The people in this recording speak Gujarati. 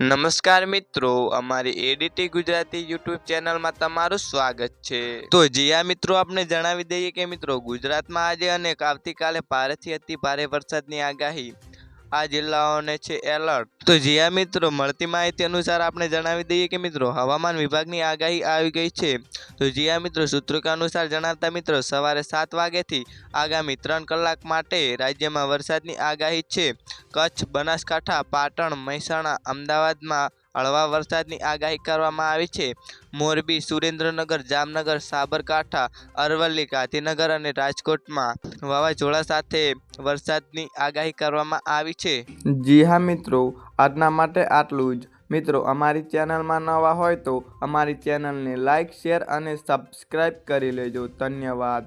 નમસ્કાર મિત્રો, અમારી એડીટી ગુજરાતી યુટ્યુબ ચેનલમાં તમારું સ્વાગત છે. તો જીયા મિત્રો આપણે જણાવી દઈએ કે મિત્રો, ગુજરાતમાં આજે અને આવતીકાલે ભારેથી અતિ ભારે વરસાદની આગાહી. આ જિલ્લાઓને છે એલર્ટ. તો જીયા મિત્રો, મળતી માહિતી અનુસાર આપણે જણાવી દઈએ કે મિત્રો, હવામાન વિભાગની આગાહી આવી ગઈ છે. તો જીયા મિત્રો સૂત્રો અનુસાર જણાવતા મિત્રો, સવારે સાત વાગ્યાથી આગામી ત્રણ કલાક માટે રાજ્યમાં વરસાદની આગાહી છે. કચ્છ, બનાસકાંઠા, પાટણ, મહેસાણા, અમદાવાદમાં હળવા વરસાદની આગાહી કરવામાં આવી છે. મોરબી, સુરેન્દ્રનગર, જામનગર, સાબરકાંઠા, અરવલ્લી, ગાંધીનગર અને રાજકોટમાં વાવાઝોડા સાથે વરસાદની આગાહી કરવામાં આવી છે. જી હા મિત્રો, આજના માટે આટલું જ. મિત્રો, અમારી ચેનલમાં નવા હોય તો અમારી ચેનલને લાઇક શેર અને સબસ્ક્રાઈબ કરી લેજો. ધન્યવાદ.